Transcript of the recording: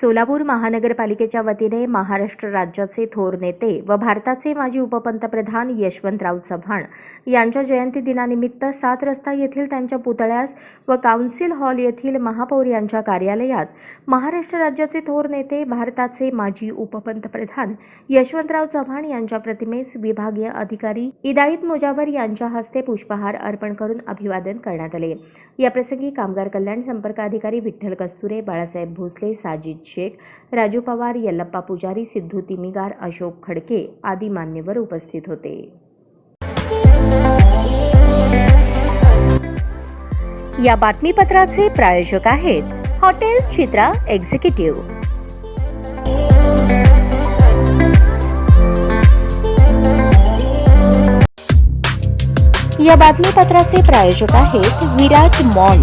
सोलापूर महानगरपालिकेच्या वतीने महाराष्ट्र राज्याचे थोर नेते व भारताचे माजी उपपंतप्रधान यशवंतराव चव्हाण यांच्या जयंती दिनानिमित्त सात रस्ता येथील त्यांच्या पुतळ्यास व काउन्सिल हॉल येथील महापौर यांच्या कार्यालयात महाराष्ट्र राज्याचे थोर नेते भारताचे माजी उपपंतप्रधान यशवंतराव चव्हाण यांच्या प्रतिमेस विभागीय अधिकारी इदाईत मुजावर यांच्या हस्ते पुष्पहार अर्पण करून अभिवादन करण्यात आले. याप्रसंगी कामगार कल्याण संपर्क अधिकारी विठ्ठल कस्तुरे बाळासाहेब भोसले साजिद शेख राजू पवार यल्लप्पा पुजारी सिद्धू तिमिगार अशोक खडके आदी मान्यवर उपस्थित होते. या बातमीपत्राचे प्रायोजक आहेत हॉटेल चित्रा एक्झिक्युटिव्ह. या बातमीपत्राचे प्रायोजक आहेत विराज मॉल.